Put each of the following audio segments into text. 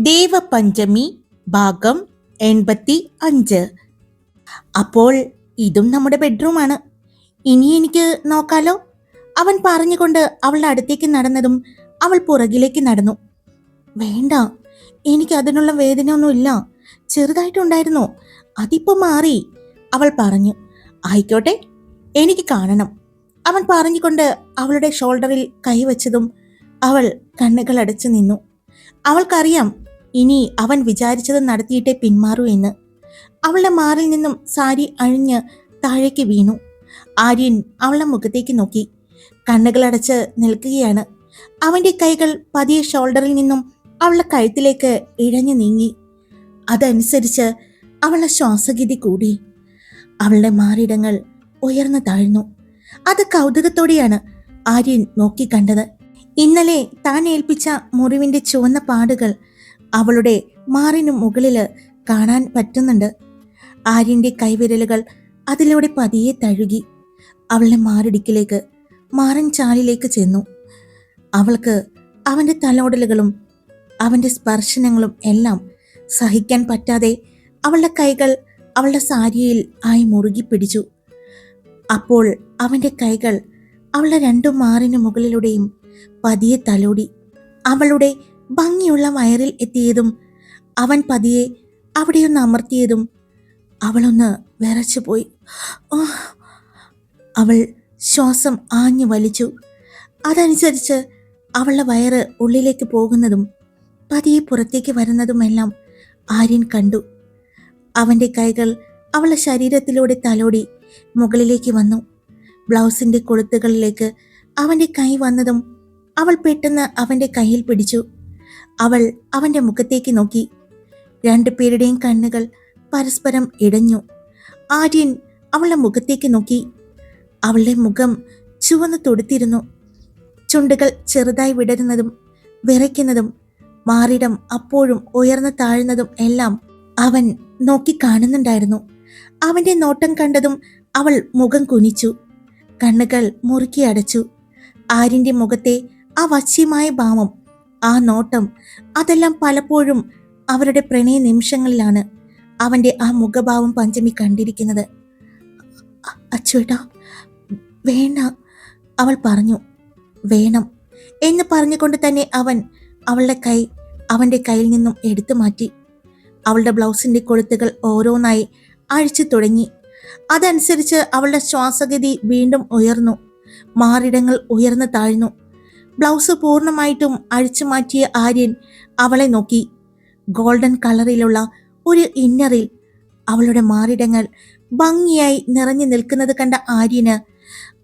ദേവപഞ്ചമി ഭാഗം എൺപത്തി അഞ്ച്. അപ്പോൾ ഇതും നമ്മുടെ ബെഡ്റൂമാണ് ഇനി എനിക്ക് നോക്കാലോ? അവൻ പറഞ്ഞുകൊണ്ട് അവളുടെ അടുത്തേക്ക് നടന്നതും അവൾ പുറകിലേക്ക് നടന്നു. വേണ്ട എനിക്ക് അതിനുള്ള വേദനയൊന്നുമില്ല ചെറുതായിട്ടുണ്ടായിരുന്നു. അതിപ്പോ മാറി. അവൾ പറഞ്ഞു ആയിക്കോട്ടെ എനിക്ക് കാണണം. അവൻ പറഞ്ഞുകൊണ്ട് അവളുടെ ഷോൾഡറിൽ കൈവച്ചതും അവൾ കണ്ണുകൾ അടച്ചു നിന്നു. അവൾക്കറിയാം ഇനി അവൻ വിചാരിച്ചത് നടത്തിയിട്ടേ പിന്മാറൂ എന്ന്. അവളുടെ മാറിൽ നിന്നും സാരി അഴിഞ്ഞ് താഴേക്ക് വീണു. ആര്യൻ അവളുടെ മുഖത്തേക്ക് നോക്കി. കണ്ണുകളടച്ച് നിൽക്കുകയാണ്. അവന്റെ കൈകൾ പതിയെ ഷോൾഡറിൽ നിന്നും അവളുടെ കഴുത്തിലേക്ക് ഇഴഞ്ഞു നീങ്ങി. അതനുസരിച്ച് അവളുടെ ശ്വാസഗതി കൂടി. അവളുടെ മാറിടങ്ങൾ ഉയർന്നു താഴ്ന്നു. അത് കൗതുകത്തോടെയാണ് ആര്യൻ നോക്കിക്കണ്ടത് ഇന്നലെ താൻ ഏൽപ്പിച്ച മുറിവിന്റെ ചുവന്ന പാടുകൾ അവളുടെ മാറിനു മുകളിൽ കാണാൻ പറ്റുന്നുണ്ട്. ആര്യന്റെ കൈവിരലുകൾ അതിലൂടെ പതിയെ തഴുകി അവളുടെ മാറിടിക്കിലേക്ക് മാറൻ ചാലിലേക്ക് ചെന്നു. അവൾക്ക് അവന്റെ തലോടലുകളും അവന്റെ സ്പർശനങ്ങളും എല്ലാം സഹിക്കാൻ പറ്റാതെ അവളുടെ കൈകൾ അവളുടെ സാരിയിൽ ആയി മുറുകി പിടിച്ചു. അപ്പോൾ അവന്റെ കൈകൾ അവളുടെ രണ്ടു മാറിനു മുകളിലൂടെയും പതിയെ തലോടി അവളുടെ ഭംഗിയുള്ള വയറിൽ എത്തിയതും അവൻ പതിയെ അവിടെയൊന്ന് അമർത്തിയതും അവളൊന്ന് വിറച്ചുപോയി. അവൾ ശ്വാസം ആഞ്ഞു വലിച്ചു. അതനുസരിച്ച് അവളുടെ വയറ് ഉള്ളിലേക്ക് പോകുന്നതും പതിയെ പുറത്തേക്ക് വരുന്നതുമെല്ലാം ആര്യൻ കണ്ടു. അവന്റെ കൈകൾ അവളുടെ ശരീരത്തിലൂടെ തലോടി മുകളിലേക്ക് വന്നു. ബ്ലൗസിന്റെ കൊളുത്തുകളിലേക്ക് അവന്റെ കൈ വന്നതും അവൾ പെട്ടെന്ന് അവന്റെ കയ്യിൽ പിടിച്ചു. അവൾ അവന്റെ മുഖത്തേക്ക് നോക്കി. രണ്ടുപേരുടെയും കണ്ണുകൾ പരസ്പരം ഇടഞ്ഞു. ആര്യൻ അവളുടെ മുഖത്തേക്ക് നോക്കി. അവളുടെ മുഖം ചുവന്ന് തൊടുത്തിരുന്നു. ചുണ്ടുകൾ ചെറുതായി വിടരുന്നതും വിറയ്ക്കുന്നതും മാറിടം അപ്പോഴും ഉയർന്നു താഴ്ന്നതും എല്ലാം അവൻ നോക്കി കാണുന്നുണ്ടായിരുന്നു. അവന്റെ നോട്ടം കണ്ടതും അവൾ മുഖം കുനിച്ചു. കണ്ണുകൾ മുറുക്കി അടച്ചു. ആര്യന്റെ മുഖത്തെ ആ വശ്യമായ ഭാവം ആ നോട്ടം അതെല്ലാം പലപ്പോഴും അവരുടെ പ്രണയ നിമിഷങ്ങളിലാണ് അവന്റെ ആ മുഖഭാവം പഞ്ചമി കണ്ടിരിക്കുന്നത്. അച്ചുവേട്ടാ വേണ്ട അവൾ പറഞ്ഞു. വേണം എന്ന് പറഞ്ഞുകൊണ്ട് തന്നെ അവൻ അവളുടെ കൈ അവന്റെ കയ്യിൽ നിന്നും എടുത്തു മാറ്റി. അവളുടെ ബ്ലൗസിന്റെ കൊളുത്തുകൾ ഓരോന്നായി അഴിച്ചു തുടങ്ങി. അതനുസരിച്ച് അവളുടെ ശ്വാസഗതി വീണ്ടും ഉയർന്നു. മാറിടങ്ങൾ ഉയർന്നു താഴ്ന്നു. ബ്ലൗസ് പൂർണമായിട്ടും അഴിച്ചു മാറ്റിയ ആര്യൻ അവളെ നോക്കി. ഗോൾഡൻ കളറിലുള്ള ഒരു ഇന്നറിൽ അവളുടെ മാറിടങ്ങൾ ഭംഗിയായി നിറഞ്ഞു നിൽക്കുന്നത് കണ്ട ആര്യന്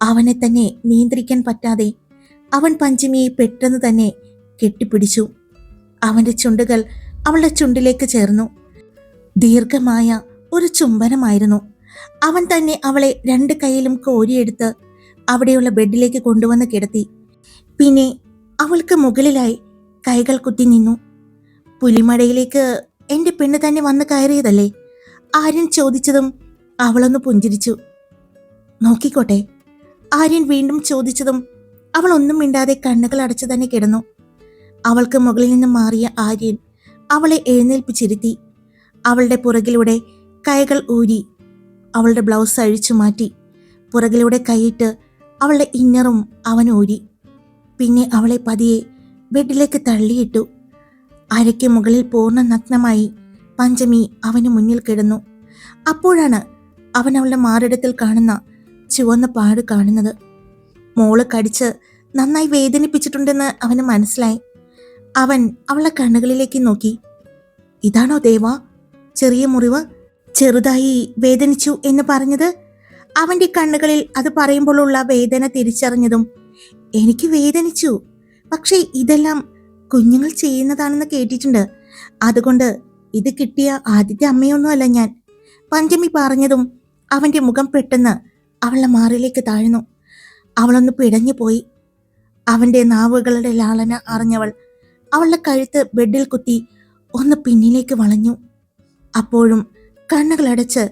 അവനെ തന്നെ നിയന്ത്രിക്കാൻ പറ്റാതെ അവൻ പഞ്ചമിയെ പെട്ടെന്ന് തന്നെ കെട്ടിപ്പിടിച്ചു. അവന്റെ ചുണ്ടുകൾ അവളുടെ ചുണ്ടിലേക്ക് ചേർന്നു. ദീർഘമായ ഒരു ചുംബനമായിരുന്നു. അവൻ തന്നെ അവളെ രണ്ട് കൈയിലും കോരിയെടുത്ത് അവിടെയുള്ള ബെഡിലേക്ക് കൊണ്ടുവന്ന് കിടത്തി. പിന്നെ അവൾക്ക് മുകളിലായി കൈകൾ കുത്തി നിന്നു. പുലിമടയിലേക്ക് എന്റെ പെണ്ണ് തന്നെ വന്ന് കയറിയതല്ലേ? ആര്യൻ ചോദിച്ചതും അവളൊന്ന് പുഞ്ചിരിച്ചു. നോക്കിക്കോട്ടെ. ആര്യൻ വീണ്ടും ചോദിച്ചതും അവൾ ഒന്നും മിണ്ടാതെ കണ്ണുകൾ അടച്ചു തന്നെ കിടന്നു. അവൾക്ക് മുകളിൽ നിന്ന് മാറിയ ആര്യൻ അവളെ എഴുന്നേൽപ്പിച്ചിരുത്തി. അവളുടെ പുറകിലൂടെ കൈകൾ ഊരി അവളുടെ ബ്ലൗസ് അഴിച്ചു മാറ്റി. പുറകിലൂടെ കൈയിട്ട് അവളുടെ ഇന്നറും അവൻ ഊരി. പിന്നെ അവളെ പതിയെ ബെഡിലേക്ക് തള്ളിയിട്ടു. അരയ്ക്ക് മുകളിൽ പൂർണ നഗ്നമായി പഞ്ചമി അവന് മുന്നിൽ കിടന്നു. അപ്പോഴാണ് അവൻ അവളുടെ മാറിടത്തിൽ കാണുന്ന ചുവന്ന പാട് കാണുന്നത്. മോൾ കടിച്ച് നന്നായി വേദനിപ്പിച്ചിട്ടുണ്ടെന്ന് അവന് മനസ്സിലായി. അവൻ അവളുടെ കണ്ണുകളിലേക്ക് നോക്കി. ഇതാണോ ദേവ? ചെറിയ മുറിവ്? ചെറുതായി വേദനിച്ചു എന്ന് പറഞ്ഞത്? അവന്റെ കണ്ണുകളിൽ അത് പറയുമ്പോഴുള്ള വേദന തിരിച്ചറിഞ്ഞതും എനിക്ക് വേദനിച്ചു. പക്ഷേ ഇതെല്ലാം കുഞ്ഞുങ്ങൾ ചെയ്യുന്നതാണെന്ന് കേട്ടിട്ടുണ്ട്. അതുകൊണ്ട് ഇത് കിട്ടിയ ആദ്യത്തെ അമ്മയൊന്നുമല്ല ഞാൻ. പഞ്ചമി പറഞ്ഞതും അവന്റെ മുഖം പെട്ടെന്ന് അവളുടെ മാറിലേക്ക് താഴ്ന്നു. അവളൊന്ന് പിടഞ്ഞു പോയി. അവന്റെ നാവുകളുടെ ലാളന അറിഞ്ഞവൾ അവളുടെ കഴുത്ത് ബെഡിൽ കുത്തി ഒന്ന് പിന്നിലേക്ക് വളഞ്ഞു. അപ്പോഴും കണ്ണുകളടച്ച്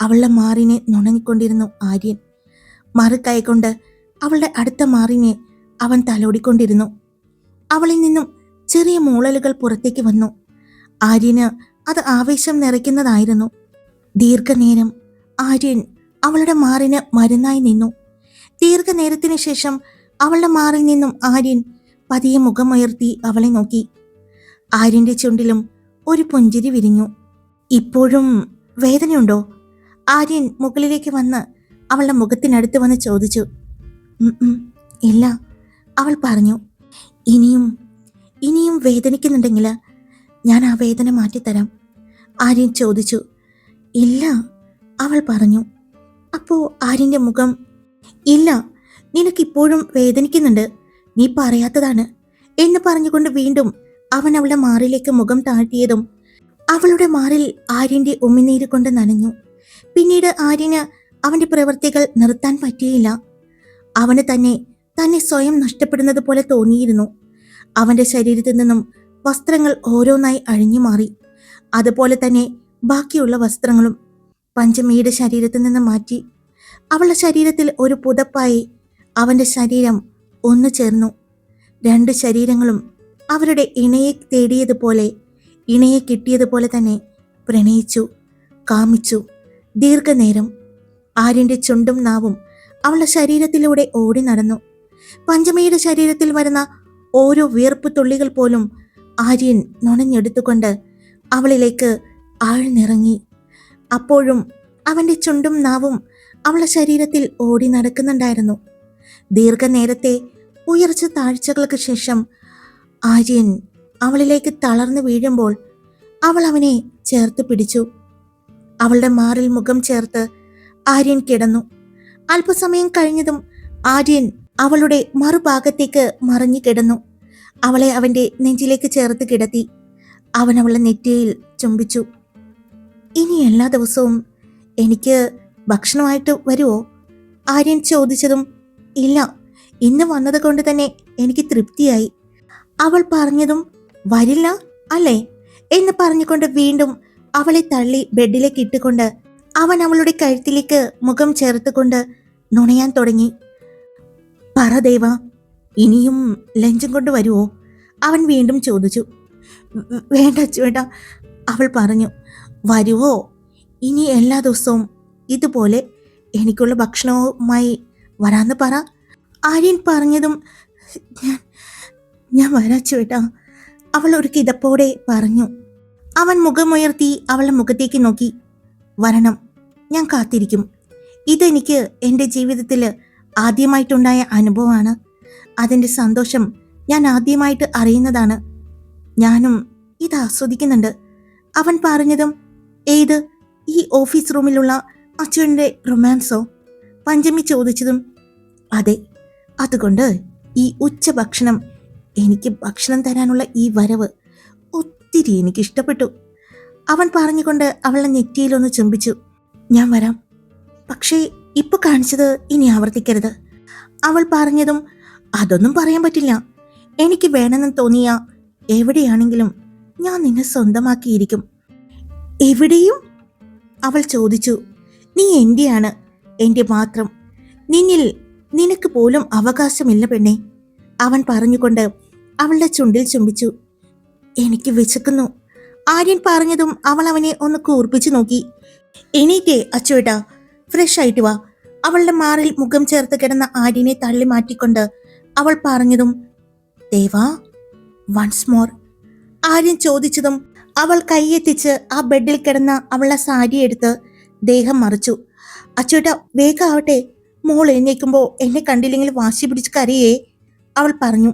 അവളുടെ മാറിനെ നുണങ്ങിക്കൊണ്ടിരുന്നു ആര്യൻ. മറുകൈ കൈകൊണ്ട് അവളുടെ അടുത്ത മാറിനെ അവൻ തലോടിക്കൊണ്ടിരുന്നു. അവളിൽ നിന്നും ചെറിയ മൂളലുകൾ പുറത്തേക്ക് വന്നു. ആര്യന് അത് ആവേശം നിറയ്ക്കുന്നതായിരുന്നു. ദീർഘനേരം ആര്യൻ അവളുടെ മാറിന് മരുന്നായി നിന്നു. ദീർഘനേരത്തിന് ശേഷം അവളുടെ മാറിൽ നിന്നും ആര്യൻ പതിയെ മുഖമുയർത്തി അവളെ നോക്കി. ആര്യന്റെ ചുണ്ടിലും ഒരു പുഞ്ചിരി വിരിഞ്ഞു. ഇപ്പോഴും വേദനയുണ്ടോ? ആര്യൻ മുകളിലേക്ക് വന്ന് അവളുടെ മുഖത്തിനടുത്ത് വന്ന് ചോദിച്ചു. "ഉം ഉം, ഇല്ല അവൾ പറഞ്ഞു ഇനിയും ഇനിയും വേദനിക്കുന്നുണ്ടെങ്കിൽ ഞാൻ ആ വേദന മാറ്റിത്തരാം. ആര്യൻ ചോദിച്ചു ഇല്ല അവൾ പറഞ്ഞു അപ്പോൾ ആര്യന്റെ മുഖം ഇല്ല നിനക്കിപ്പോഴും വേദനിക്കുന്നുണ്ട് നീ പറയാത്തതാണ് എന്ന് പറഞ്ഞുകൊണ്ട് വീണ്ടും അവൻ അവളുടെ മാറിലേക്ക് മുഖം താഴ്ത്തിയതും അവളുടെ മാറിൽ ആര്യന്റെ ഉമിനീര് കൊണ്ട് നനഞ്ഞു. പിന്നീട് ആര്യന് അവന്റെ പ്രവൃത്തികൾ നിർത്താൻ പറ്റിയില്ല. അവന് തന്നെ തന്നെ സ്വയം നഷ്ടപ്പെടുന്നത് പോലെ തോന്നിയിരുന്നു. അവന്റെ ശരീരത്തിൽ നിന്നും വസ്ത്രങ്ങൾ ഓരോന്നായി അഴിഞ്ഞു മാറി. അതുപോലെ തന്നെ ബാക്കിയുള്ള വസ്ത്രങ്ങളും പഞ്ചമിയുടെ ശരീരത്തിൽ നിന്ന് മാറ്റി. അവളുടെ ശരീരത്തിൽ ഒരു പുതപ്പായി അവന്റെ ശരീരം ഒന്നു ചേർന്നു. രണ്ട് ശരീരങ്ങളും അവരുടെ ഇണയെ തേടിയതുപോലെ ഇണയെ കിട്ടിയതുപോലെ തന്നെ പ്രണയിച്ചു കാമിച്ചു ദീർഘനേരം. ആര്യന്റെ ചുണ്ടും നാവും അവളുടെ ശരീരത്തിലൂടെ ഓടി നടന്നു. പഞ്ചമിയുടെ ശരീരത്തിൽ വരുന്ന ഓരോ വീർപ്പ് തുള്ളികൾ പോലും ആര്യൻ നുണഞ്ഞെടുത്തുകൊണ്ട് അവളിലേക്ക് ആഴ്ന്നിറങ്ങി. അപ്പോഴും അവന്റെ ചുണ്ടും നാവും അവളുടെ ശരീരത്തിൽ ഓടി നടക്കുന്നുണ്ടായിരുന്നു. ദീർഘനേരത്തെ ഉയർച്ച താഴ്ചകൾക്ക് ശേഷം ആര്യൻ അവളിലേക്ക് തളർന്നു വീഴുമ്പോൾ അവൾ അവനെ ചേർത്ത് പിടിച്ചു. അവളുടെ മാറിൽ മുഖം ചേർത്ത് ആര്യൻ കിടന്നു. അല്പസമയം കഴിഞ്ഞതും ആര്യൻ അവളുടെ മറുഭാഗത്തേക്ക് മറിഞ്ഞു കിടന്നു. അവളെ അവന്റെ നെഞ്ചിലേക്ക് ചേർത്ത് കിടത്തി. അവൻ അവളെ നെറ്റിയിൽ ചുംബിച്ചു. ഇനി എല്ലാ ദിവസവും എനിക്ക് ഭക്ഷണമായിട്ട് വരുമോ ആര്യൻ ചോദിച്ചതും ഇല്ല ഇന്ന് വന്നത് കൊണ്ട് തന്നെ എനിക്ക് തൃപ്തിയായി. അവൾ പറഞ്ഞതും വരില്ല അല്ലേ? എന്ന് പറഞ്ഞുകൊണ്ട് വീണ്ടും അവളെ തള്ളി ബെഡിലേക്ക് ഇട്ടുകൊണ്ട് അവൻ അവളുടെ കഴുത്തിലേക്ക് മുഖം ചേർത്തുകൊണ്ട് നുണയാൻ തുടങ്ങി. പറ ദേവ ഇനിയും ലഞ്ചും കൊണ്ട് വരുമോ അവൻ വീണ്ടും ചോദിച്ചു. "വ- വേണ്ട. ചേട്ടാ അവൾ പറഞ്ഞു. വരുവോ? ഇനി എല്ലാ ദിവസവും ഇതുപോലെ എനിക്കുള്ള ഭക്ഷണവുമായി വരാന്ന് പറ. ആര്യൻ പറഞ്ഞതും ഞാൻ ഞാൻ വരാ ചേട്ടാ അവൾ ഒരു കിതപ്പോടെ പറഞ്ഞു. അവൻ മുഖമുയർത്തി അവളുടെ മുഖത്തേക്ക് നോക്കി. വരണം. ഞാൻ കാത്തിരിക്കും. ഇതെനിക്ക് എന്റെ ജീവിതത്തിൽ ആദ്യമായിട്ടുണ്ടായ അനുഭവമാണ്. അതിന്റെ സന്തോഷം ഞാൻ ആദ്യമായിട്ട് അറിയുന്നതാണ്. ഞാനും ഇത് ആസ്വദിക്കുന്നുണ്ട്. അവൻ പറഞ്ഞതും ഏത് ഈ ഓഫീസ് റൂമിലുള്ള അച്ഛന്റെ റൊമാൻസോ? പഞ്ചമി ചോദിച്ചതും അതെ. അതുകൊണ്ട് ഈ ഉച്ച ഭക്ഷണം എനിക്ക് ഭക്ഷണം തരാനുള്ള ഈ വരവ് ഒത്തിരി എനിക്ക് ഇഷ്ടപ്പെട്ടു അവൻ പറഞ്ഞുകൊണ്ട് അവളെ നെറ്റിയിലൊന്ന് ചുംബിച്ചു. ഞാൻ വരാം. പക്ഷേ ഇപ്പൊ കാണിച്ചത് ഇനി ആവർത്തിക്കരുത്. അവൾ പറഞ്ഞതും അതൊന്നും പറയാൻ പറ്റില്ല. എനിക്ക് വേണമെന്ന് തോന്നിയ എവിടെയാണെങ്കിലും ഞാൻ നിന്നെ സ്വന്തമാക്കിയിരിക്കും. എവിടെയും? അവൾ ചോദിച്ചു. നീ എന്റെയാണ്. എന്റെ മാത്രം. നിന്നിൽ നിനക്ക് പോലും അവകാശമില്ല പെണ്ണേ. അവൻ പറഞ്ഞുകൊണ്ട് അവളുടെ ചുണ്ടിൽ ചുംബിച്ചു. എനിക്ക് വിശക്കുന്നു. ആര്യൻ പറഞ്ഞതും അവൾ അവനെ ഒന്ന് കൂർപ്പിച്ചു നോക്കി. എണീറ്റേ അച്ചുവേട്ടാ ഫ്രഷ് ആയിട്ട് വാ. അവളുടെ മാറിൽ മുഖം ചേർത്ത് കിടന്ന ആര്യനെ തള്ളി മാറ്റിക്കൊണ്ട് അവൾ പറഞ്ഞതും ദേവാ വൺസ് മോർ ആര്യൻ ചോദിച്ചതും അവൾ കൈയെത്തിച്ച് ആ ബെഡിൽ കിടന്ന അവളുടെ സാരി എടുത്ത് ദേഹം മറിച്ചു. അച്ചുവേട്ട വേഗം ആവട്ടെ. മോൾ എഴുന്നേക്കുമ്പോൾ എന്നെ കണ്ടില്ലെങ്കിൽ വാശി പിടിച്ച് കരയേ. അവൾ പറഞ്ഞു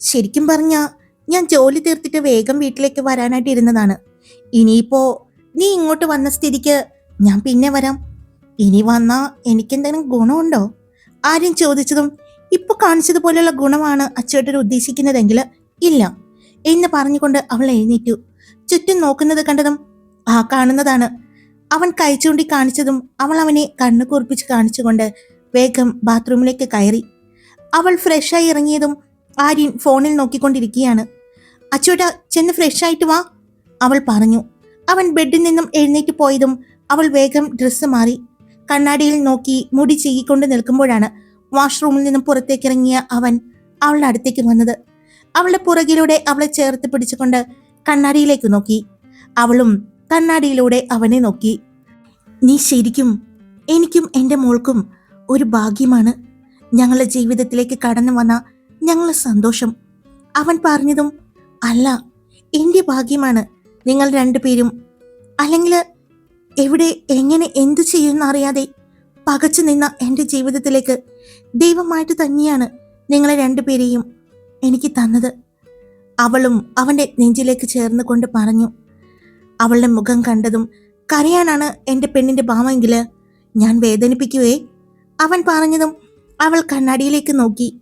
ശരിക്കും പറഞ്ഞ ഞാൻ ജോലി തീർത്തിട്ട് വേഗം വീട്ടിലേക്ക് വരാനായിട്ട് ഇരുന്നതാണ്. ഇനിയിപ്പോ നീ ഇങ്ങോട്ട് വന്ന സ്ഥിതിക്ക് ഞാൻ പിന്നെ വരാം. ഇനി വന്നാ എനിക്കെന്തെങ്കിലും ഗുണമുണ്ടോ? ആരും ചോദിച്ചതും ഇപ്പൊ കാണിച്ചതുപോലെയുള്ള ഗുണമാണ് അച്ചുവേട്ടൻ ഉദ്ദേശിക്കുന്നതെങ്കിൽ ഇല്ല എന്ന് പറഞ്ഞുകൊണ്ട് അവൾ എഴുന്നേറ്റു. ചുറ്റും നോക്കുന്നത് കണ്ടതും ആ കാണുന്നതാണ്. അവൻ കൈ ചൂണ്ടി കാണിച്ചതും അവൾ അവനെ കണ്ണു കുറിപ്പിച്ച് കാണിച്ചുകൊണ്ട് വേഗം ബാത്റൂമിലേക്ക് കയറി. അവൾ ഫ്രഷായി ഇറങ്ങിയതും ആര്യൻ ഫോണിൽ നോക്കിക്കൊണ്ടിരിക്കുകയാണ്. അച്ചോട്ട ചെന്ന് ഫ്രഷ് ആയിട്ട് വാ. അവൾ പറഞ്ഞു. അവൻ ബെഡിൽ നിന്നും എഴുന്നേറ്റ് പോയതും അവൾ വേഗം ഡ്രസ്സ് മാറി. കണ്ണാടിയിൽ നോക്കി മുടി ചീകിക്കൊണ്ട് നിൽക്കുമ്പോഴാണ് വാഷ്റൂമിൽ നിന്നും പുറത്തേക്ക് ഇറങ്ങിയ അവൻ അവളുടെ അടുത്തേക്ക് വന്നത്. അവളുടെ പുറകിലൂടെ അവളെ ചേർത്ത് പിടിച്ചുകൊണ്ട് കണ്ണാടിയിലേക്ക് നോക്കി. അവളും കണ്ണാടിയിലൂടെ അവനെ നോക്കി. നീ ശരിക്കും എനിക്കും എന്റെ മോൾക്കും ഒരു ഭാഗ്യമാണ്. ഞങ്ങളുടെ ജീവിതത്തിലേക്ക് കടന്നു വന്ന ഞങ്ങളുടെ സന്തോഷം അവൻ പറഞ്ഞതും അല്ല എന്റെ ഭാഗ്യമാണ് നിങ്ങൾ രണ്ടുപേരും. അല്ലെങ്കിൽ എവിടെ എങ്ങനെ എന്തു ചെയ്യുമെന്നറിയാതെ പകച്ചു നിന്ന എന്റെ ജീവിതത്തിലേക്ക് ദൈവമായിട്ട് തന്നെയാണ് നിങ്ങളെ രണ്ടുപേരെയും എനിക്ക് തന്നത്. അവളും അവന്റെ നെഞ്ചിലേക്ക് ചേർന്ന് കൊണ്ട് പറഞ്ഞു അവളുടെ മുഖം കണ്ടതും കരയാനാണ് എന്റെ പെണ്ണിന്റെ ഭാവമെങ്കിൽ ഞാൻ വേദനിപ്പിക്കുവേ. അവൻ പറഞ്ഞതും അവൾ കണ്ണാടിയിലേക്ക് നോക്കി.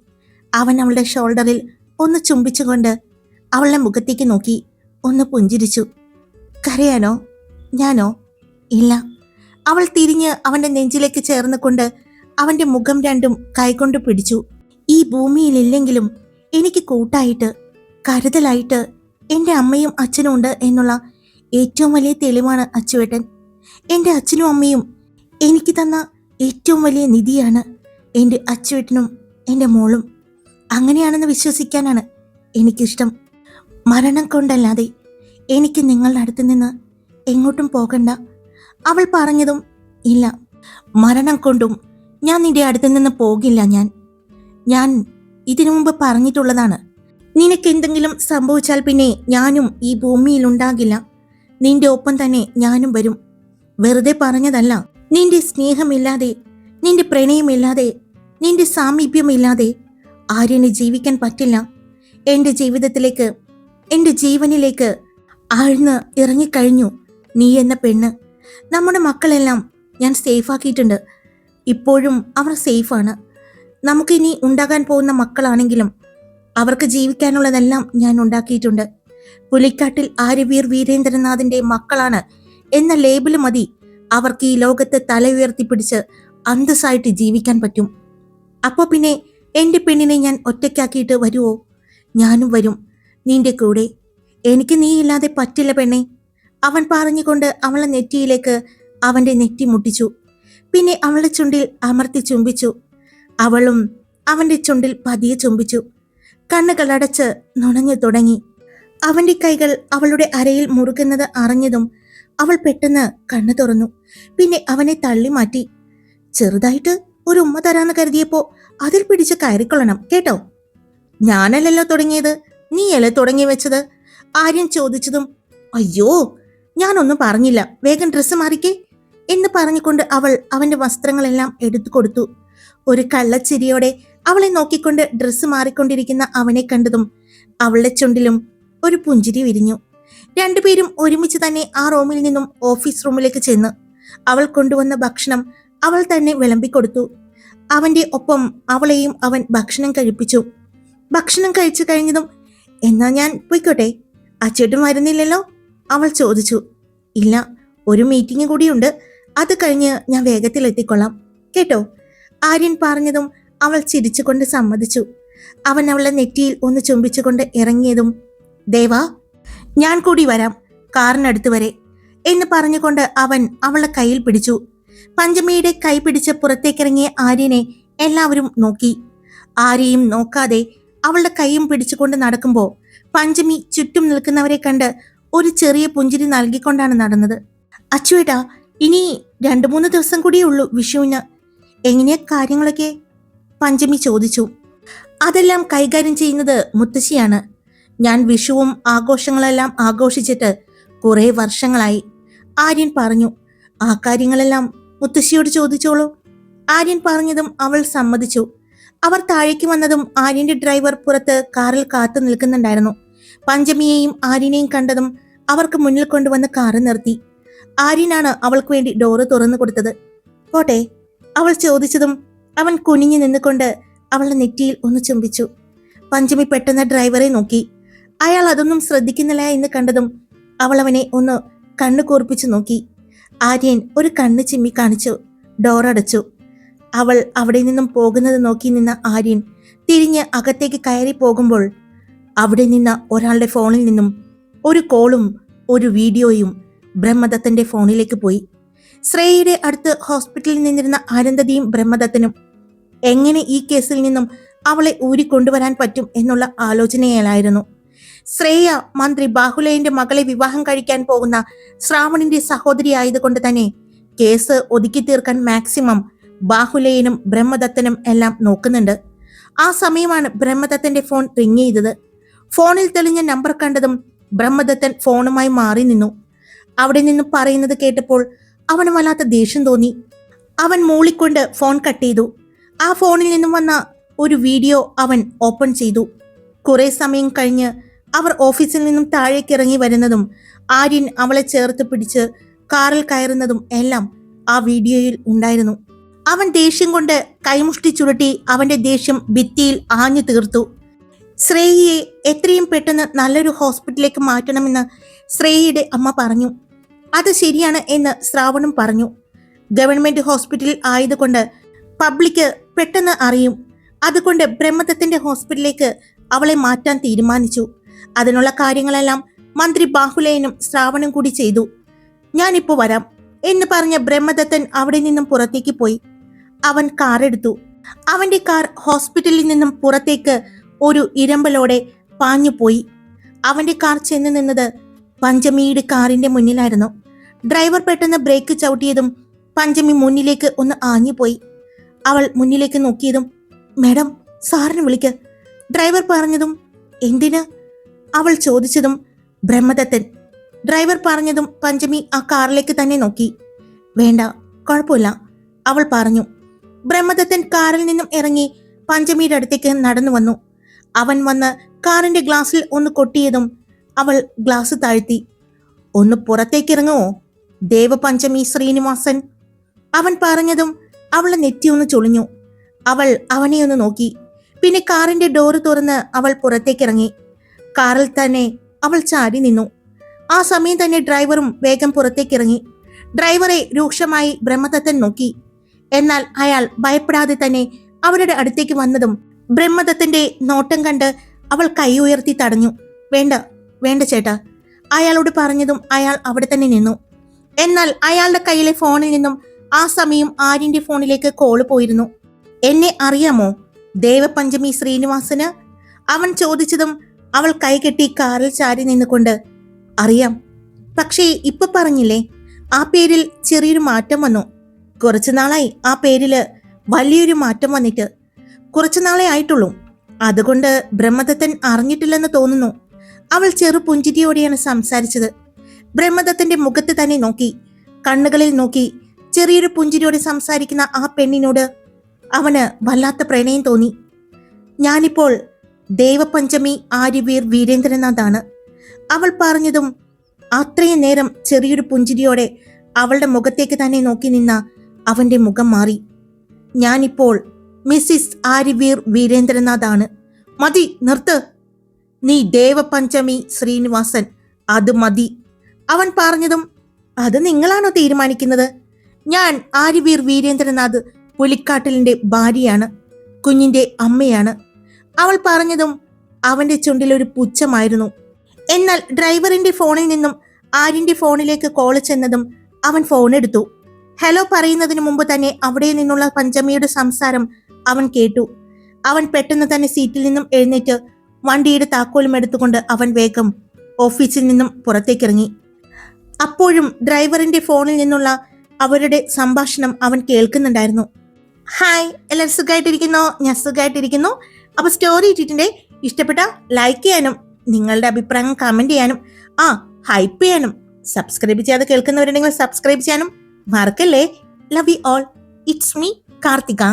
അവൻ അവളുടെ ഷോൾഡറിൽ ഒന്ന് ചുംബിച്ചുകൊണ്ട് അവളുടെ മുഖത്തേക്ക് നോക്കി ഒന്ന് പുഞ്ചിരിച്ചു. കരയാനോ? ഞാനോ? ഇല്ല. അവൾ തിരിഞ്ഞ് അവന്റെ നെഞ്ചിലേക്ക് ചേർന്നുകൊണ്ട് അവന്റെ മുഖം രണ്ടും കൈകൊണ്ട് പിടിച്ചു. ഈ ഭൂമിയിലില്ലെങ്കിലും എനിക്ക് കൂട്ടായിട്ട് കരുതലായിട്ട് എന്റെ അമ്മയും അച്ഛനും ഉണ്ട് എന്നുള്ള ഏറ്റവും വലിയ തെളിവാണ് അച്ചുവേട്ടൻ. എന്റെ അച്ഛനും അമ്മയും എനിക്ക് തന്ന ഏറ്റവും വലിയ നിധിയാണ് എന്റെ അച്ചുവേട്ടനും എന്റെ മോളും. അങ്ങനെയാണെന്ന് വിശ്വസിക്കാനാണ് എനിക്കിഷ്ടം. മരണം കൊണ്ടല്ലാതെ എനിക്ക് നിങ്ങളുടെ അടുത്ത് നിന്ന് എങ്ങോട്ടും പോകണ്ട. അവൾ പറഞ്ഞതും ഇല്ല. മരണം കൊണ്ടും ഞാൻ നിന്റെ അടുത്ത് നിന്ന് പോകില്ല ഞാൻ. ഞാൻ ഇതിനു മുമ്പ് പറഞ്ഞിട്ടുള്ളതാണ്. നിനക്ക് എന്തെങ്കിലും സംഭവിച്ചാൽ പിന്നെ ഞാനും ഈ ഭൂമിയിൽ ഉണ്ടാകില്ല. നിന്റെ ഒപ്പം തന്നെ ഞാനും വരും. വെറുതെ പറഞ്ഞതല്ല. നിന്റെ സ്നേഹമില്ലാതെ നിന്റെ പ്രണയമില്ലാതെ നിന്റെ സാമീപ്യമില്ലാതെ ആര്യന് ജീവിക്കാൻ പറ്റില്ല. എന്റെ ജീവിതത്തിലേക്ക് എന്റെ ജീവനിലേക്ക് ആഴ്ന്ന് ഇറങ്ങിക്കഴിഞ്ഞു. നീ എന്ന പെണ്ണ്. നമ്മുടെ മക്കളെല്ലാം ഞാൻ സേഫാക്കിയിട്ടുണ്ട് ഇപ്പോഴും അവർ സേഫാണ് നമുക്കിനി ഉണ്ടാകാൻ പോകുന്ന മക്കളാണെങ്കിലും അവർക്ക് ജീവിക്കാനുള്ളതെല്ലാം ഞാൻ ഉണ്ടാക്കിയിട്ടുണ്ട്. പുലിക്കാട്ടിൽ ആര്യവീർ വീരേന്ദ്രനാഥിന്റെ മക്കളാണ് എന്ന ലേബിൾ മതി അവർക്ക് ഈ ലോകത്ത് തല ഉയർത്തിപ്പിടിച്ച് അന്തസ്സായിട്ട് ജീവിക്കാൻ പറ്റും. അപ്പോൾ പിന്നെ എന്റെ പെണ്ണിനെ ഞാൻ ഒറ്റയ്ക്കാക്കിയിട്ട് വരുമോ ഞാനും വരും. നിന്റെ കൂടെ. എനിക്ക് നീ ഇല്ലാതെ പറ്റില്ല പെണ്ണെ. അവൻ പറഞ്ഞുകൊണ്ട് അവളെ നെറ്റിയിലേക്ക് അവന്റെ നെറ്റി മുട്ടിച്ചു. പിന്നെ അവളെ ചുണ്ടിൽ അമർത്തി ചുംബിച്ചു. അവളും അവന്റെ ചുണ്ടിൽ പതിയെ ചുംബിച്ചു. കണ്ണുകൾ അടച്ച് നുണഞ്ഞു തുടങ്ങി. അവന്റെ കൈകൾ അവളുടെ അരയിൽ മുറുകുന്നത് അറിഞ്ഞതും അവൾ പെട്ടെന്ന് കണ്ണു തുറന്നു. പിന്നെ അവനെ തള്ളി മാറ്റി. ചെറുതായിട്ട് ഒരു ഉമ്മ തരാന്ന് കരുതിയപ്പോ അതിൽ പിടിച്ച് കയറിക്കൊള്ളണം കേട്ടോ? ഞാനല്ലല്ലോ തുടങ്ങിയത്. നീയല്ലേ തുടങ്ങി വെച്ചത്? ആര്യൻ ചോദിച്ചതും അയ്യോ ഞാനൊന്നും പറഞ്ഞില്ല. വേഗം ഡ്രസ്സ് മാറിക്കേ. എന്ന് പറഞ്ഞുകൊണ്ട് അവൾ അവന്റെ വസ്ത്രങ്ങളെല്ലാം എടുത്തു കൊടുത്തു. ഒരു കള്ളച്ചിരിയോടെ അവളെ നോക്കിക്കൊണ്ട് ഡ്രസ്സ് മാറിക്കൊണ്ടിരിക്കുന്ന അവനെ കണ്ടതും അവളുടെ ചുണ്ടിലും ഒരു പുഞ്ചിരി വിരിഞ്ഞു. രണ്ടുപേരും ഒരുമിച്ച് തന്നെ ആ റൂമിൽ നിന്നും ഓഫീസ് റൂമിലേക്ക് ചെന്ന് അവൾ കൊണ്ടുവന്ന ഭക്ഷണം അവൾ തന്നെ വിളമ്പിക്കൊടുത്തു അവന്റെ ഒപ്പം അവളെയും അവൻ ഭക്ഷണം കഴിപ്പിച്ചു. ഭക്ഷണം കഴിച്ചു കഴിഞ്ഞതും എന്നാ ഞാൻ പോയിക്കോട്ടെ? അച്ചേട്ടും വരുന്നില്ലല്ലോ? അവൾ ചോദിച്ചു. ഇല്ല ഒരു മീറ്റിംഗ് കൂടിയുണ്ട്. അത് കഴിഞ്ഞ് ഞാൻ വേഗത്തിൽ എത്തിക്കൊള്ളാം. കേട്ടോ? ആര്യൻ പറഞ്ഞതും അവൾ ചിരിച്ചുകൊണ്ട് സമ്മതിച്ചു. അവൻ അവളെ നെറ്റിയിൽ ഒന്ന് ചുംബിച്ചുകൊണ്ട് ഇറങ്ങിയതും ദേവാ ഞാൻ കൂടി വരാം കാറിനടുത്ത് വരെ എന്ന് പറഞ്ഞുകൊണ്ട് അവൻ അവളെ കയ്യിൽ പിടിച്ചു. പഞ്ചമിയുടെ കൈ പിടിച്ച് പുറത്തേക്കിറങ്ങിയ ആര്യനെ എല്ലാവരും നോക്കി. ആരെയും നോക്കാതെ അവളുടെ കൈയും പിടിച്ചുകൊണ്ട് നടക്കുമ്പോൾ പഞ്ചമി ചുറ്റും നിൽക്കുന്നവരെ കണ്ട് ഒരു ചെറിയ പുഞ്ചിരി നൽകിക്കൊണ്ടാണ് നടന്നത്. അച്ചുവേട്ടാ ഇനി രണ്ടു മൂന്ന് ദിവസം കൂടിയേ ഉള്ളൂ വിഷുവിന്. എങ്ങനെയാ കാര്യങ്ങളൊക്കെ? പഞ്ചമി ചോദിച്ചു. അതെല്ലാം കൈകാര്യം ചെയ്യുന്നത് മുത്തശ്ശിയാണ്. ഞാൻ വിഷുവും ആഘോഷങ്ങളെല്ലാം ആഘോഷിച്ചിട്ട് കുറെ വർഷങ്ങളായി. ആര്യൻ പറഞ്ഞു ആ കാര്യങ്ങളെല്ലാം മുത്തശ്ശിയോട് ചോദിച്ചോളൂ. ആര്യൻ പറഞ്ഞതും അവൾ സമ്മതിച്ചു. അവർ താഴേക്ക് വന്നതും ആര്യന്റെ ഡ്രൈവർ പുറത്ത് കാറിൽ കാത്തു നിൽക്കുന്നുണ്ടായിരുന്നു. പഞ്ചമിയെയും ആര്യനെയും കണ്ടതും അവർക്ക് മുന്നിൽ കൊണ്ടുവന്ന് കാറ് നിർത്തി. ആര്യനാണ് അവൾക്ക് വേണ്ടി ഡോറ് തുറന്നു കൊടുത്തത്. പോട്ടെ അവൾ ചോദിച്ചതും അവൻ കുനിഞ്ഞു നിന്നുകൊണ്ട് അവളുടെ നെറ്റിയിൽ ഒന്ന് ചുംബിച്ചു. പഞ്ചമി പെട്ടെന്ന് ഡ്രൈവറെ നോക്കി. അയാൾ അതൊന്നും ശ്രദ്ധിക്കുന്നില്ല എന്ന് കണ്ടതും അവൾ അവനെ ഒന്ന് കണ്ണു കൂർപ്പിച്ചു നോക്കി. ആര്യൻ ഒരു കണ്ണ് ചിമ്മി കാണിച്ചു. ഡോറടച്ചു അവൾ അവിടെ നിന്നും പോകുന്നത് നോക്കി നിന്ന ആര്യൻ തിരിഞ്ഞ് അകത്തേക്ക് കയറി പോകുമ്പോൾ അവിടെ നിന്ന ഒരാളുടെ ഫോണിൽ നിന്നും ഒരു കോളും ഒരു വീഡിയോയും ബ്രഹ്മദത്തന്റെ ഫോണിലേക്ക് പോയി. ശ്രേയയുടെ അടുത്ത് ഹോസ്പിറ്റലിൽ നിന്നിരുന്ന ആനന്ദതിയും ബ്രഹ്മദത്തനും എങ്ങനെ ഈ കേസിൽ നിന്നും അവളെ ഊരിക്കൊണ്ടുവരാൻ പറ്റും എന്നുള്ള ആലോചനയിലായിരുന്നു. ശ്രേയ മന്ത്രി ബാഹുലയന്റെ മകളെ വിവാഹം കഴിക്കാൻ പോകുന്ന ശ്രാവണിന്റെ സഹോദരി ആയതുകൊണ്ട് തന്നെ കേസ് ഒതുക്കി തീർക്കാൻ മാക്സിമം ബാഹുലയനും ബ്രഹ്മദത്തനും എല്ലാം നോക്കുന്നുണ്ട്. ആ സമയമാണ് ബ്രഹ്മദത്തന്റെ ഫോൺ റിങ് ചെയ്തത്. ഫോണിൽ തെളിഞ്ഞ നമ്പർ കണ്ടതും ബ്രഹ്മദത്തൻ ഫോണുമായി മാറി നിന്നു. അവിടെ നിന്ന് പറയുന്നത് കേട്ടപ്പോൾ അവന് വല്ലാത്ത ദേഷ്യം തോന്നി. അവൻ മൂളിക്കൊണ്ട് ഫോൺ കട്ട് ചെയ്തു. ആ ഫോണിൽ നിന്നും വന്ന ഒരു വീഡിയോ അവൻ ഓപ്പൺ ചെയ്തു. കുറെ സമയം കഴിഞ്ഞ് അവർ ഓഫീസിൽ നിന്നും താഴേക്ക് ഇറങ്ങി വരുന്നതും ആര്യൻ അവളെ ചേർത്ത് പിടിച്ച് കാറിൽ കയറുന്നതും എല്ലാം ആ വീഡിയോയിൽ ഉണ്ടായിരുന്നു. അവൻ ദേഷ്യം കൊണ്ട് കൈമുഷ്ടി ചുരുട്ടി അവന്റെ ദേഷ്യം ഭിത്തിയിൽ ആഞ്ഞു തീർത്തു. ശ്രേയയെ എത്രയും പെട്ടെന്ന് നല്ലൊരു ഹോസ്പിറ്റലിലേക്ക് മാറ്റണമെന്ന് ശ്രേയയുടെ അമ്മ പറഞ്ഞു. അത് ശരിയാണ് എന്ന് ശ്രാവണും പറഞ്ഞു. ഗവൺമെന്റ് ഹോസ്പിറ്റലിൽ ആയതുകൊണ്ട് പബ്ലിക് പെട്ടെന്ന് അറിയും. അതുകൊണ്ട് ബ്രഹ്മദത്തിന്റെ ഹോസ്പിറ്റലിലേക്ക് അവളെ മാറ്റാൻ തീരുമാനിച്ചു. അതിനുള്ള കാര്യങ്ങളെല്ലാം മന്ത്രി ബാഹുലയനും ശ്രാവണും കൂടി ചെയ്തു. ഞാനിപ്പോ വരാം എന്ന് പറഞ്ഞ ബ്രഹ്മദത്തൻ അവിടെ നിന്നും പുറത്തേക്ക് പോയി. അവൻ കാർ എടുത്തു. അവന്റെ കാർ ഹോസ്പിറ്റലിൽ നിന്നും പുറത്തേക്ക് ഒരു ഇരമ്പലോടെ പാഞ്ഞു പോയി അവന്റെ കാർ ചെന്ന് നിന്നത് പഞ്ചമിയുടെ കാറിന്റെ മുന്നിലായിരുന്നു. ഡ്രൈവർ പെട്ടെന്ന് ബ്രേക്ക് ചവിട്ടിയതും പഞ്ചമി മുന്നിലേക്ക് ഒന്ന് ആഞ്ഞുപോയി. അവൾ മുന്നിലേക്ക് നോക്കിയതും മാഡം സാറിന് വിളിക്ക്. ഡ്രൈവർ പറഞ്ഞതും എന്തിന്? അവൾ ചോദിച്ചതും ബ്രഹ്മദത്തൻ. ഡ്രൈവർ പറഞ്ഞതും പഞ്ചമി ആ കാറിലേക്ക് തന്നെ നോക്കി. വേണ്ട കുഴപ്പമില്ല അവൾ പറഞ്ഞു. ബ്രഹ്മദത്തൻ കാറിൽ നിന്നും ഇറങ്ങി പഞ്ചമിയുടെ അടുത്തേക്ക് നടന്നു വന്നു. അവൻ വന്ന് കാറിന്റെ ഗ്ലാസ്സിൽ ഒന്ന് കൊട്ടിയതും അവൾ ഗ്ലാസ് താഴ്ത്തി. ഒന്ന് പുറത്തേക്ക് ഇറങ്ങുമോ ദേവപഞ്ചമി ശ്രീനിവാസൻ. അവൻ പറഞ്ഞതും അവളെ നെറ്റി ഒന്ന് ചൊളിഞ്ഞു. അവൾ അവനെ ഒന്ന് നോക്കി. പിന്നെ കാറിന്റെ ഡോറ് തുറന്ന് അവൾ പുറത്തേക്കിറങ്ങി കാറിൽ തന്നെ അവൾ ചാടി നിന്നു. ആ സമയം തന്നെ ഡ്രൈവറും വേഗം പുറത്തേക്കിറങ്ങി ഡ്രൈവറെ രൂക്ഷമായി ബ്രഹ്മദത്തൻ നോക്കി. എന്നാൽ അയാൾ ഭയപ്പെടാതെ തന്നെ അവരുടെ അടുത്തേക്ക് വന്നതും ബ്രഹ്മദത്തിന്റെ നോട്ടം കണ്ട് അവൾ കൈ ഉയർത്തി തടഞ്ഞു. വേണ്ട വേണ്ട ചേട്ടാ അയാളോട് പറഞ്ഞതും അയാൾ അവിടെ തന്നെ നിന്നു. എന്നാൽ അയാളുടെ കയ്യിലെ ഫോണിൽ നിന്നും ആ സമയം ആര്യന്റെ ഫോണിലേക്ക് കോൾ പോയിരുന്നു. എന്നെ അറിയാമോ? ദേവപഞ്ചമി ശ്രീനിവാസന്? അവൻ ചോദിച്ചതും അവൾ കൈകെട്ടി കാറിൽ ചാരി നിന്നുകൊണ്ട് അറിയാം. പക്ഷേ ഇപ്പൊ പറഞ്ഞില്ലേ ആ പേരിൽ ചെറിയൊരു മാറ്റം വന്നു. കുറച്ചു നാളായി ആ പേരിൽ വലിയൊരു മാറ്റം വന്നിട്ട്. കുറച്ചു നാളെ ആയിട്ടുള്ളൂ. അതുകൊണ്ട് ബ്രഹ്മദത്തൻ അറിഞ്ഞിട്ടില്ലെന്ന് തോന്നുന്നു. അവൾ ചെറു പുഞ്ചിരിയോടെയാണ് സംസാരിച്ചത്. ബ്രഹ്മദത്തന്റെ മുഖത്ത് തന്നെ നോക്കി കണ്ണുകളിൽ നോക്കി ചെറിയൊരു പുഞ്ചിരിയോടെ സംസാരിക്കുന്ന ആ പെണ്ണിനോട് അവന് വല്ലാത്ത പ്രണയം തോന്നി. ഞാനിപ്പോൾ ദേവപഞ്ചമി ആര്യവീർ വീരേന്ദ്രനാഥാണ്. അവൾ പറഞ്ഞതും അത്രയും നേരം ചെറിയൊരു പുഞ്ചിരിയോടെ അവളുടെ മുഖത്തേക്ക് തന്നെ നോക്കി നിന്ന അവന്റെ മുഖം മാറി. ഞാനിപ്പോൾ മിസ്സിസ് ആര്യവീർ വീരേന്ദ്രനാഥാണ്. മതി നിർത്ത്. നീ ദേവപഞ്ചമി ശ്രീനിവാസൻ അത് മതി. അവൻ പറഞ്ഞതും അത് നിങ്ങളാണോ തീരുമാനിക്കുന്നത്? ഞാൻ ആര്യവീർ വീരേന്ദ്രനാഥ് പുലിക്കാട്ടിലിന്റെ ഭാര്യയാണ് കുഞ്ഞിന്റെ അമ്മയാണ്. അവൾ പറഞ്ഞതും അവന്റെ ചുണ്ടിലൊരു പുച്ഛമായിരുന്നു. എന്നാൽ ഡ്രൈവറിന്റെ ഫോണിൽ നിന്നും ആര്യന്റെ ഫോണിലേക്ക് കോൾ ചെന്നതും അവൻ ഫോൺ എടുത്തു. ഹലോ പറയുന്നതിന് മുമ്പ് തന്നെ അവിടെ നിന്നുള്ള പഞ്ചമിയുടെ സംസാരം അവൻ കേട്ടു. അവൻ പെട്ടെന്ന് തന്നെ സീറ്റിൽ നിന്നും എഴുന്നേറ്റ് വണ്ടിയുടെ താക്കോലും എടുത്തുകൊണ്ട് അവൻ വേഗം ഓഫീസിൽ നിന്നും പുറത്തേക്കിറങ്ങി. അപ്പോഴും ഡ്രൈവറിന്റെ ഫോണിൽ നിന്നുള്ള അവരുടെ സംഭാഷണം അവൻ കേൾക്കുന്നുണ്ടായിരുന്നു. ഹായ് എല്ലാവരും സുഖമായിട്ടിരിക്കുന്നോ? ഞാൻ സുഖമായിട്ടിരിക്കുന്നു. അപ്പൊ സ്റ്റോറി ഇട്ടിട്ടുണ്ട്. ഇഷ്ടപ്പെട്ട ലൈക്ക് ചെയ്യാനും നിങ്ങളുടെ അഭിപ്രായം കമന്റ് ചെയ്യാനും ആ ഹൈപ്പ് ചെയ്യാനും സബ്സ്ക്രൈബ് ചെയ്യാതെ കേൾക്കുന്നവരുണ്ടെങ്കിൽ സബ്സ്ക്രൈബ് ചെയ്യാനും മറക്കല്ലേ love you all it's me Karthika